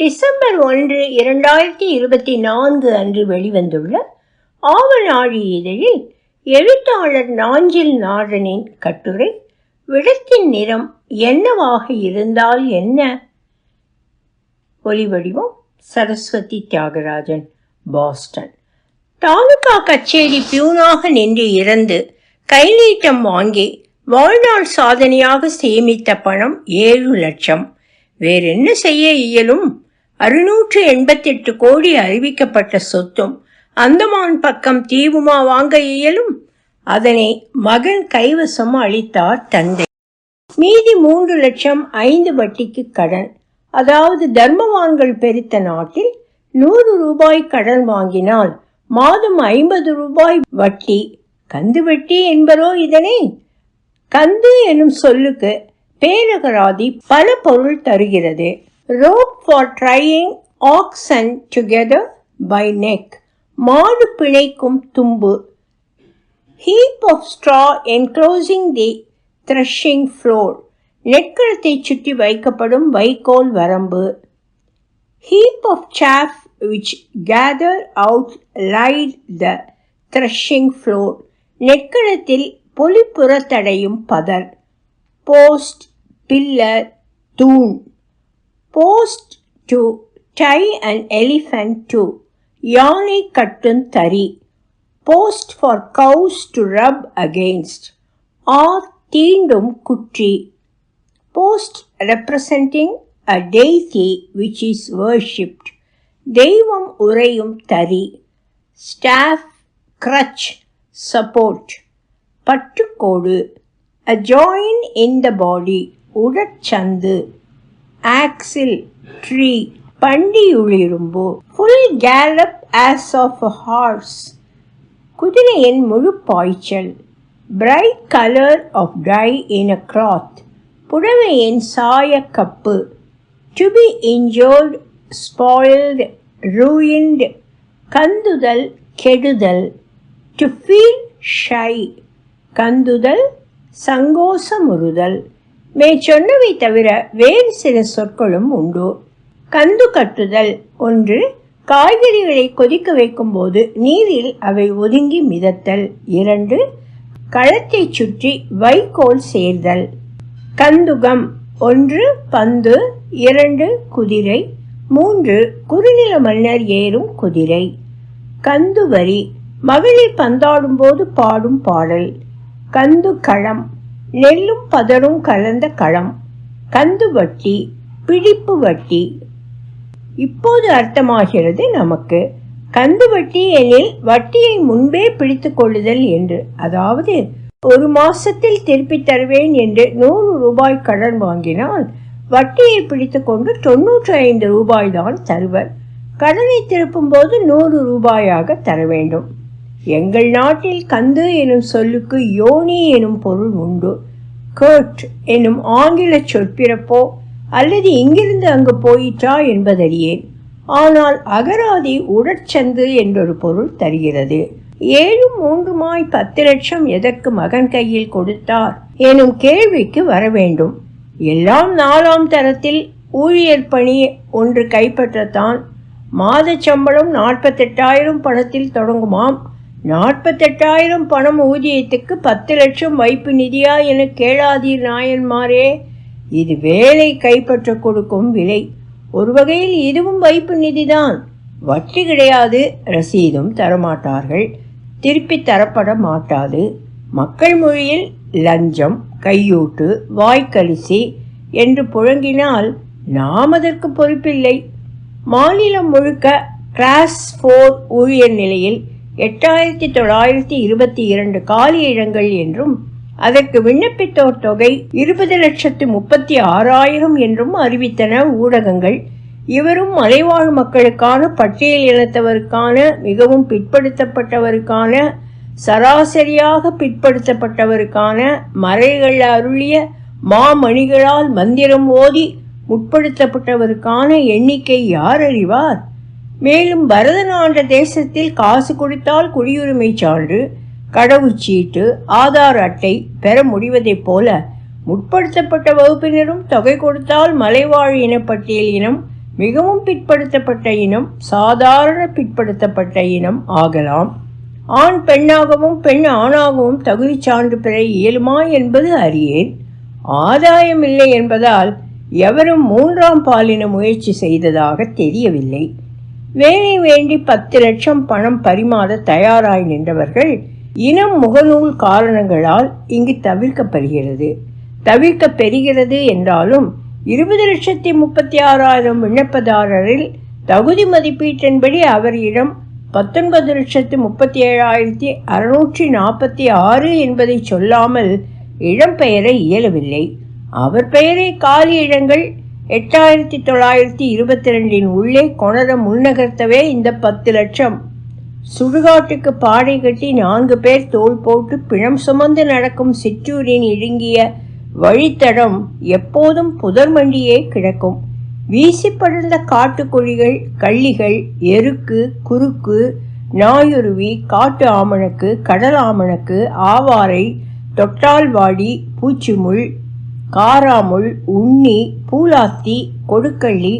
December ஒன்று இரண்டாயிரத்தி இருபத்தி நான்கு அன்று வெளிவந்துள்ள ஆவநாழி இதழில் எழுத்தாளர் நாஞ்சில் நாரனின் கட்டுரை விடத்தின் நிறம் என்னவாக இருந்தால் என்ன? ஒலிவடிவம் சரஸ்வதி தியாகராஜன் பாஸ்டன். தாலுகா கச்சேரி பியூனாக நின்று இறந்து கைநீட்டம் வாங்கி வாழ்நாள் சாதனையாக சேமித்த பணம் ஏழு லட்சம். வேறென்ன செய்ய இயலும்? அறுநூற்று எண்பத்தெட்டு கோடி அறிவிக்கப்பட்ட சொத்தும் அந்தமான் பக்கம் தீவுமா வாங்க இயலும். அதனை மகன் கைவசம் அளித்தார் தந்தை. மீதி மூன்று லட்சம் ஐந்து வட்டிக்கு கடன். அதாவது தர்மவான்கள் பெருத்த நாட்டில் நூறு ரூபாய் கடன் வாங்கினால் மாதம் ஐம்பது ரூபாய் வட்டி. கந்து வட்டி என்பரோ இதனை? கந்து எனும் சொல்லுக்கு பேரகராதி பல பொருள் தருகிறது. Rope for drying action together by neck மாடு பிணைக்கும் தும்பு heap of straw enclosing the threshing floor நெற்களத்தை சுற்றி வைக்கப்படும் வைக்கோல் வரம்பு heap of chaff which gather out lied the threshing floor நெற்களத்தில் பொலிப்புறத்தடையும் further post pillar தூண் post to tie and elephant to யானை கட்டும் தறி post for cows to rub against or தீண்டும் குற்றி post representing a deity which is worshipped தெய்வம் உறையும் தறி staff crutch support பட்டுக்கோடு a join in the body உடற்சந்து axle tree பண்டியுளிரும்பு full gallop as of a horse குதிரையின் முழு பாய்ச்சல் bright colour of dye in a cloth புடவையின் சாயக்கப்பு to be injured spoiled ruined கந்துதல் கெடுதல் to feel shy கந்துதல் சங்கோசமுறுதல். மேற்சொன்னவை தவிர வேறு சில சொற்களும் உண்டு. கந்து கட்டுதல் ஒன்று காய்கறிகளை கொதிக்க வைக்கும்போது நீரில் அவை ஒதுங்கி மிதத்தல். இரண்டு களத்தை சுற்றி வைக்கோல் சேர்தல். கந்துகம் ஒன்று பந்து. இரண்டு குதிரை. மூன்று குறுநில மன்னர் ஏறும் குதிரை. கந்துவரி மகளிர் பந்தாடும்போது பாடும் பாடல். கந்து களம் நெல்லும் பதரும் கலந்த களம். கந்து வட்டி பிடிப்பு வட்டி. இப்போது அர்த்தமாகிறது நமக்கு. கந்து வட்டி எனில் வட்டியை முன்பே பிடித்து கொள்ளுதல் என்று. அதாவது ஒரு மாசத்தில் திருப்பி தருவேன் என்று நூறு ரூபாய் கடன் வாங்கினால் வட்டியை பிடித்துக்கொண்டு தொன்னூற்றி ஐந்து ரூபாய் தான் தருவர். கடனை திருப்பும் போது நூறு ரூபாயாக தர வேண்டும். எங்கள் நாட்டில் கந்து எனும் சொல்லுக்கு யோனி எனும் பொருள் உண்டு. கர்ட் எனும் ஆங்கில சொற்பிறப்போ அல்லது இங்கிருந்து அங்கு போயிற்றா என்பதறியேன். ஆனால் அகராதி உடற்சந்து என்றொரு பொருள் தருகிறது. ஏழும் மூன்றுமாய் பத்து லட்சம் எதற்கு மகன் கையில் கொடுத்தார் எனும் கேள்விக்கு வர வேண்டும். எல்லாம் நாலாம் தரத்தில் ஊழியர் பணி ஒன்று கைப்பற்றத்தான். மாத சம்பளம் நாற்பத்தெட்டாயிரம் பணத்தில் தொடங்குமாம். நாற்பத்தெட்டாயிரம் பணம் ஊதியத்துக்கு பத்து லட்சம் வைப்பு நிதியா என கேளாதீர் நாயன்மாரே. இது வேலை கைப்பற்ற கொடுக்கும் விலை. ஒரு வகையில் இதுவும் வைப்பு நிதிதான். வட்டி கிடையாது ரசீதும் தரமாட்டார்கள். திருப்பி தரப்பட மாட்டாது. மக்கள் மொழியில் லஞ்சம் கையூட்டு வாய்க்கரிசி என்று புழங்கினால் நாம் அதற்கு பொறுப்பில்லை. மாநிலம் முழுக்க கிளாஸ் ஃபோர் ஊழியர் நிலையில் எட்டாயிரத்தி தொள்ளாயிரத்தி இருபத்தி இரண்டு காலி இடங்கள் என்றும் அதற்கு விண்ணப்பித்தோர் தொகை இருபது லட்சத்து முப்பத்தி ஆறாயிரம் என்றும் அறிவித்தன ஊடகங்கள். இவரும் மலைவாழ் மக்களுக்கான பட்டியல் இனத்தவருக்கான மிகவும் பிற்படுத்தப்பட்டவருக்கான சராசரியாக பிற்படுத்தப்பட்டவருக்கான மறைகள் அருளிய மாமணிகளால் மந்திரம் ஓதி முற்படுத்தப்பட்டவருக்கான எண்ணிக்கை யார் அறிவார்? மேலும் பரதநாண்ட தேசத்தில் காசு கொடுத்தால் குடியுரிமை சான்று கடவுச்சீட்டு ஆதார் அட்டை பெற முடிவதைப் போல முற்படுத்தப்பட்ட வகுப்பினரும் தொகை கொடுத்தால் மலைவாழ் இனப்பட்டியல் இனம் மிகவும் பிற்படுத்தப்பட்ட இனம் சாதாரண பிற்படுத்தப்பட்ட இனம் ஆகலாம். ஆண் பெண்ணாகவும் பெண் ஆணாகவும் தகுதி சான்று பெற இயலுமா என்பது அறியேன். ஆதாயம் இல்லை என்பதால் எவரும் மூன்றாம் பாலின முயற்சி செய்ததாக தெரியவில்லை. வேலை வேண்டி பத்து லட்சம் பணம் பரிமாற தயாராய் நின்றவர்கள் இனம் முகநூல் காரணங்களால் இங்கு தவிர்க்கப்படுகிறது. தவிர்க்க பெறுகிறது என்றாலும் இருபது லட்சத்தி முப்பத்தி ஆறாயிரம் விண்ணப்பதாரரில் தகுதி மதிப்பீட்டின்படி அவரிடம் பத்தொன்பது லட்சத்து முப்பத்தி ஏழாயிரத்தி அறுநூற்றி நாற்பத்தி ஆறு என்பதை சொல்லாமல் இடம்பெயர இயலவில்லை. அவர் பெயரை காலி இடங்கள் எட்டாயிரத்தி தொள்ளாயிரத்தி இருபத்தி ரெண்டின் உள்ளே கொணர முன்னகர்த்தவே இந்த பத்து லட்சம். சுடுகாட்டுக்கு பாடை கட்டி நான்கு பேர் தோல் போட்டு பிணம் சுமந்து நடக்கும் சிற்றூரின் இடுங்கிய வழித்தடம் எப்போதும் புதர் மண்டியே கிடக்கும். வீசி படர்ந்த காட்டுக்குழிகள் கள்ளிகள் எருக்கு குறுக்கு நாயுருவி காட்டு ஆமணக்கு கடல் ஆமணக்கு ஆவாரை தொட்டால்வாடி பூச்சிமுள் காராமுள் உண்ணி பூலாத்தி கொடுக்கள்ளி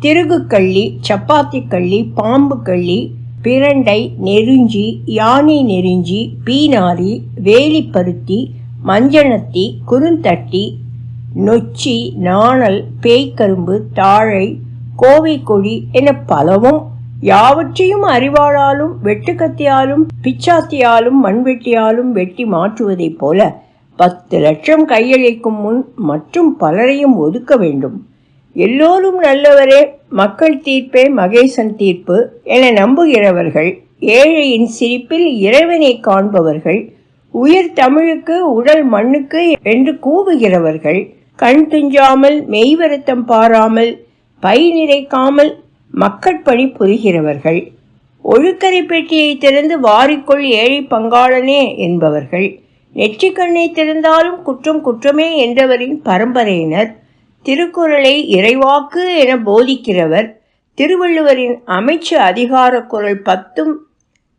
திருகுக்கள்ளி சப்பாத்தி கள்ளி பாம்பு கள்ளி பிரண்டை நெருஞ்சி யானை நெருஞ்சி பீனாரி வேலிப்பருத்தி மஞ்சனத்தி குறுந்தட்டி நொச்சி நாணல் பேய்க்கரும்பு தாழை கோவைக்கொடி என பலவும் யாவற்றையும் அறிவாளாலும் வெட்டுக்கத்தியாலும் பிச்சாத்தியாலும் மண்வெட்டியாலும் வெட்டி மாற்றுவதைப் போல பத்து லட்சம் கையளிக்கும் முன் மற்றும் பலரையும் ஒதுக்க வேண்டும். எல்லோரும் நல்லவரே மக்கள் தீர்ப்பே மகேசன் தீர்ப்பு என நம்புகிறவர்கள் ஏழையின் சிரிப்பில் இறைவனை காண்பவர்கள் உயிர் தமிழுக்கு உடல் மண்ணுக்கு என்று கூவுகிறவர்கள் கண் துஞ்சாமல் மெய்வருத்தம் பாராமல் பை நிறைக்காமல் மக்கட்பணி புரிகிறவர்கள் ஒழுக்கரை பெட்டியை திறந்து வாரிக்கொள் ஏழை பங்காளனே என்பவர்கள் நெற்றிக்கண்ணை திறந்தாலும் குற்றம் குற்றமே என்றவரின் பரம்பரையினர். திருக்குறளை இறைவாக்கு என போதிக்கிறவர். திருவள்ளுவரின் அமைச்சு அதிகார குரல் பத்தும்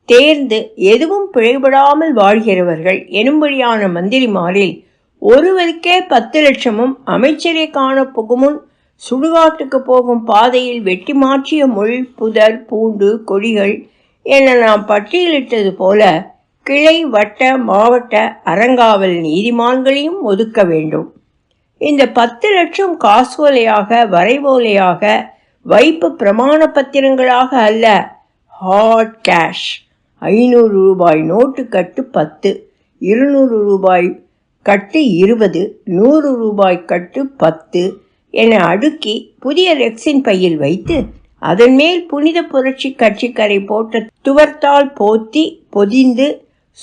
தேர்ந்து எதுவும் பிழைபடாமல் வாழ்கிறவர்கள் எனும்படியான மந்திரிமாரில் ஒருவருக்கே பத்து லட்சமும் அமைச்சரை காண புகுமுன் சுடுகாட்டுக்கு போகும் பாதையில் வெட்டி மாற்றிய முள் புதர் பூண்டு கொடிகள் என நாம் பட்டியலிட்டது போல கிளை வட்ட மாவட்ட அறங்காவல் நீதிமான்களையும் ஒதுக்க வேண்டும். இந்த பத்து லட்சம் காசோலையாக வரைவோலையாக வைப்பு பிரமாண பத்திரங்களாக அல்ல ஹாட் கேஷ் ஐநூறு ரூபாய் நோட்டு கட்டு பத்து இருநூறு ரூபாய் கட்டு இருபது நூறு ரூபாய் கட்டு பத்து என அடுக்கி புதிய ரெக்ஸின் பையில் வைத்து அதன் மேல் புனித புரட்சி கட்சிக்கரை போட்ட துவர்த்தால் போத்தி பொதிந்து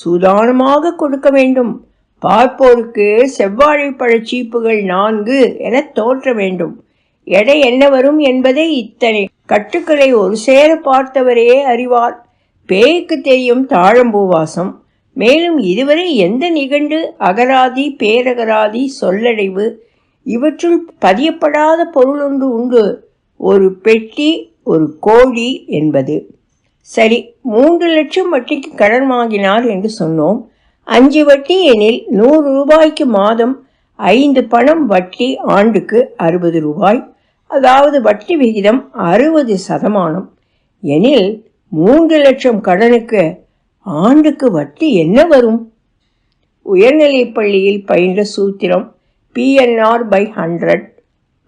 சூதானமாக கொடுக்க வேண்டும். பார்ப்போருக்கு செவ்வாழை பழச்சீப்புகள் நான்கு என தோற்ற வேண்டும். எடை என்ன வரும் என்பதை இத்தனை கட்டுக்களை ஒரு சேர பார்த்தவரே அறிவார். பேய்க்கு தெரியும் தாழம்பூவாசம் மேலும் இதுவரை எந்த நிகண்டு அகராதி பேரகராதி சொல்லடைவு இவற்றுள் பதியப்படாத பொருள் ஒன்று உண்டு. ஒரு பெட்டி ஒரு கோழி என்பது. சரி மூன்று லட்சம் வட்டிக்கு கடன் வாங்கினார் என்று சொன்னோம். அஞ்சு வட்டி எனில் நூறு ரூபாய்க்கு மாதம் ஐந்து பணம் வட்டி ஆண்டுக்கு அறுபது ரூபாய். அதாவது வட்டி விகிதம் அறுபது சதமானம். எனில் மூன்று லட்சம் கடனுக்கு ஆண்டுக்கு வட்டி என்ன வரும்? உயர்நிலைப் பள்ளியில் பயின்ற சூத்திரம் PNR by hundred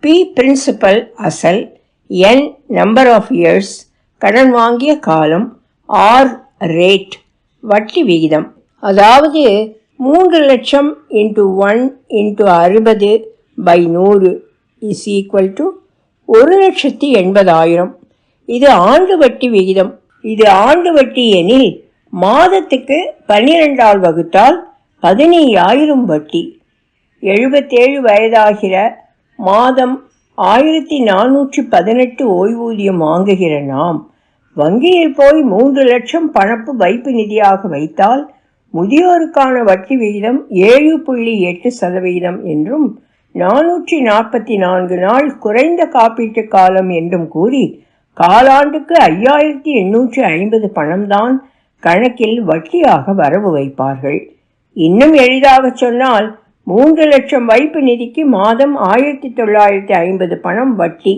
P principal அசல் என் நம்பர் ஆஃப் இயர்ஸ் கடன் வாங்கிய காலம் ஆர் ரேட் வட்டி விகிதம். அதாவது மூன்று லட்சம் இன்ட்டு ஒன் இன்ட்டு அறுபது பை நூறு இஸ் ஈக்குவல் டு ஒரு லட்சத்தி எண்பதாயிரம். இது ஆண்டு வட்டி விகிதம். இது ஆண்டு வட்டி எனில் மாதத்துக்கு பன்னிரெண்டால் வகுத்தால் பதினையாயிரம் வட்டி. எழுபத்தேழு வயதாகிற மாதம் ஆயிரத்தி நானூற்றி பதினெட்டு ஓய்வூதியம் வாங்குகிற நாம் வங்கியில் போய் மூன்று லட்சம் பணப்பு வைப்பு நிதியாக வைத்தால் முதியோருக்கான வட்டி விகிதம் ஏழு புள்ளி எட்டு சதவிகிதம் என்றும் நானூற்றி நாற்பத்தி நான்கு நாள் குறைந்த காப்பீட்டு காலம் என்றும் கூறி காலாண்டுக்கு ஐயாயிரத்தி எண்ணூற்றி ஐம்பது பணம்தான் கணக்கில் வட்டியாக வரவு வைப்பார்கள். இன்னும் எளிதாக சொன்னால் மூன்று லட்சம் வைப்பு நிதிக்கு மாதம் ஆயிரத்தி தொள்ளாயிரத்தி ஐம்பது பணம் வட்டி.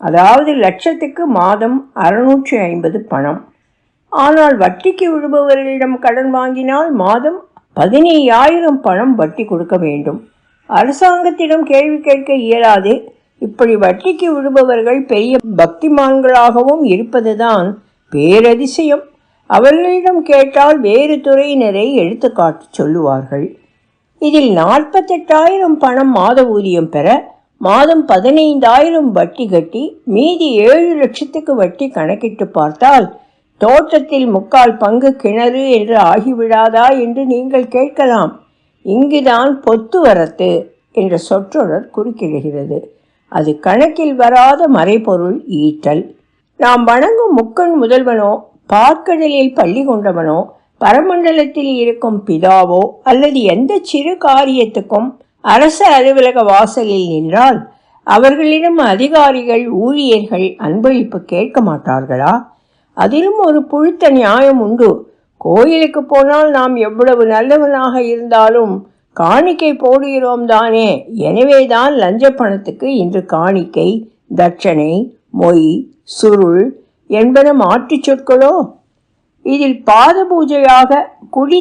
அதாவது லட்சத்துக்கு மாதம் அறுநூற்றி ஐம்பது பணம். ஆனால் வட்டிக்கு விடுபவர்களிடம் கடன் வாங்கினால் மாதம் பதினையாயிரம் பணம் வட்டி கொடுக்க வேண்டும். அரசாங்கத்திடம் கேள்வி கேட்க இயலாது. இப்படி வட்டிக்கு விடுபவர்கள் பெரிய பக்திமான்களாகவும் இருப்பதுதான் பேரதிசயம். அவர்களிடம் கேட்டால் வேறு துறையினரை எடுத்துக்காட்டு சொல்லுவார்கள். இதில் நாற்பத்தெட்டாயிரம் பணம் மாத ஊதியம் பெற மாதம் பதினைந்தாயிரம் வட்டி கட்டி மீதி ஏழு லட்சத்துக்கு வட்டி கணக்கிட்டு பார்த்தால் தோட்டத்தில் முக்கால் பங்கு கிணறு என்று ஆகிவிடாதா என்று நீங்கள் கேட்கலாம். இங்குதான் பொத்து வரத்து என்ற சொற்றொடர் குறுக்கிடுகிறது. அது கணக்கில் வராத மறைபொருள் ஈட்டல். நாம் வணங்கும் முக்கண் முதல்வனோ பார்க்கடலில் பள்ளி கொண்டவனோ பரமண்டலத்தில் இருக்கும் பிதாவோ அல்லது எந்த சிறு காரியத்துக்கும் அரச அலுவலக வாசலில் நின்றால் அவர்களிடம் அதிகாரிகள் ஊழியர்கள் அன்பளிப்பு கேட்க மாட்டார்களா? அதிலும் ஒரு புழுத்த நியாயம் உண்டு. கோயிலுக்கு போனால் நாம் எவ்வளவு நல்லவனாக இருந்தாலும் காணிக்கை போடுகிறோம் தானே. எனவேதான் லஞ்ச பணத்துக்கு இன்று காணிக்கை தட்சணை மொய் சுருள் என்பன மாற்றுச் சொற்களோ? இதில் பாத பூஜையாக குடி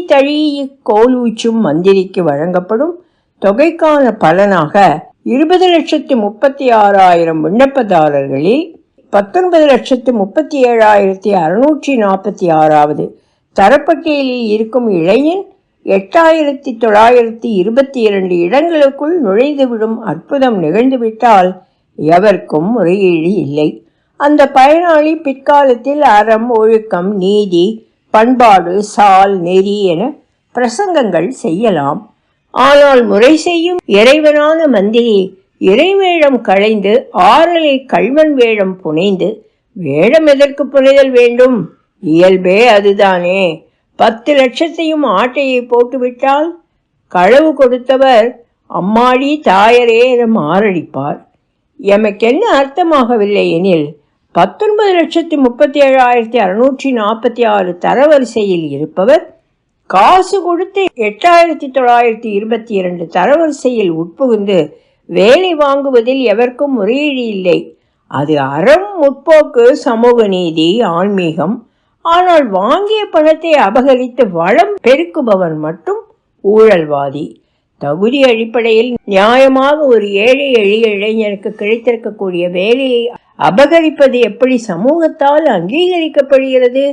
கோலூச்சும் மந்திரிக்கு வழங்கப்படும் தொகைக்கான பலனாக இருபது லட்சத்து முப்பத்தி ஆறாயிரம் விண்ணப்பதாரர்களில் பத்தொன்பது லட்சத்து முப்பத்தி ஏழாயிரத்தி அறுநூற்றி நாற்பத்தி ஆறாவது தரப்பட்டியலில் இருக்கும் இளைஞன் எட்டாயிரத்தி தொள்ளாயிரத்தி இருபத்தி இரண்டு இடங்களுக்குள் நுழைந்துவிடும் அற்புதம் நிகழ்ந்துவிட்டால் எவருக்கும் முறையீடு இல்லை. அந்த பயனாளி பிற்காலத்தில் அறம் ஒழுக்கம் நீதி பண்பாடு சால் நெறி என பிரசங்கங்கள் செய்யலாம். ஆனால் முறை செய்யும் இறைவனான மந்திரி இறைவேழம் களைந்து ஆறலை கல்வன் வேடம் புனைந்து வேடம் எதற்கு புனைதல் வேண்டும்? இயல்பே அதுதானே. பத்து லட்சத்தையும் ஆட்டையை போட்டுவிட்டால் களவு கொடுத்தவர் அம்மாடி தாயரே என மாரடிப்பார். எமக்கென்ன அர்த்தமாகவில்லை எனில் பத்தொன்பது லட்சத்தி முப்பத்தி ஏழாயிரத்தி அறுநூற்றி நாற்பத்தி ஆறு தரவரிசையில் இருப்பவர் காசு கொடுத்து எட்டாயிரத்தி தொள்ளாயிரத்தி இருபத்தி இரண்டு தரவரிசையில் உட்புகுந்து வேலை வாங்குவதில் எவருக்கும் முறையீடு இல்லை. அது அறம் முற்போக்கு சமூக நீதி ஆன்மீகம். ஆனால் வாங்கிய பணத்தை அபகரித்து வளம் பெருக்குபவன் மட்டும் ஊழல்வாதி. தகுதி அடிப்படையில் நியாயமாக ஒரு ஏழை எளிய இளைஞருக்கு கிடைத்திருக்கக்கூடிய வேலையை அபகரிப்பது எப்படி சமூகத்தால் அங்கீகரிக்கப்படுகிறது?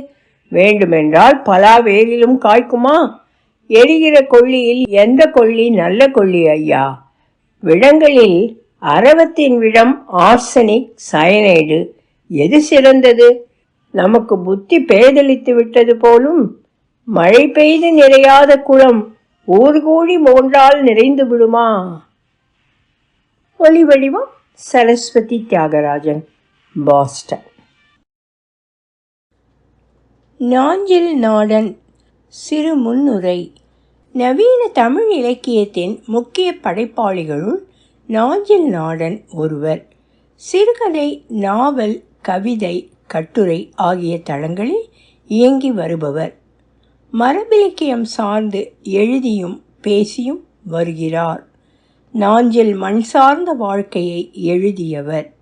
வேண்டுமென்றால் பலா வேலிலும் காய்க்குமா? எரிகிற கொள்ளியில் எந்த கொள்ளி நல்ல கொள்ளி ஐயா? விடங்களில் அரவத்தின் விடம் ஆர்சனிக் சயனைடு. எது சிறந்தது? நமக்கு புத்தி பேதலித்து விட்டது போலும் மழை பெய்து நிறையாத குளம். ஒரு கோழி மூன்றால் நிறைந்து விடுமா? ஒளி வடிவம் சரஸ்வதி தியாகராஜன் பாஸ்டன். நாஞ்சில் நாடன் சிறு முன்னுரை. நவீன தமிழ் இலக்கியத்தின் முக்கிய படைப்பாளிகளுள் நாஞ்சில் நாடன் ஒருவர். சிறுகதை நாவல் கவிதை கட்டுரை ஆகிய தளங்களில் இயங்கி வருபவர். மரபிலக்கியம் சார்ந்து எழுதியும் பேசியும் வருகிறார். நாஞ்சில் மண் சார்ந்த வாழ்க்கையை எழுதியவர்.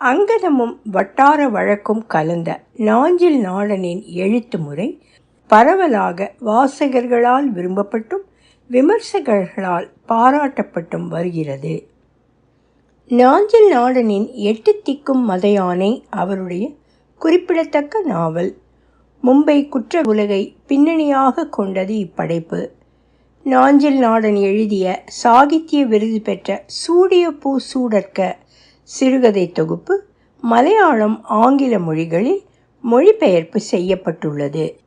அங்கதமும் வட்டார வழக்கும் கலந்த நாஞ்சில் நாடனின் எழுத்து முறை பரவலாக வாசகர்களால் விரும்பப்பட்டும் விமர்சகர்களால் பாராட்டப்பட்டும் வருகிறது. நாஞ்சில் நாடனின் எட்டு திக்கும் மதையானை அவருடைய குறிப்பிடத்தக்க நாவல் மும்பை குற்ற உலகை பின்னணியாக கொண்டது இப்படைப்பு. நாஞ்சில் நாடன் எழுதிய சாகித்ய விருது பெற்ற சூடிய பூ சூடற்க சிறுகதை தொகுப்பு மலையாளம் ஆங்கில மொழிகளில் மொழிபெயர்ப்பு செய்யப்பட்டுள்ளது.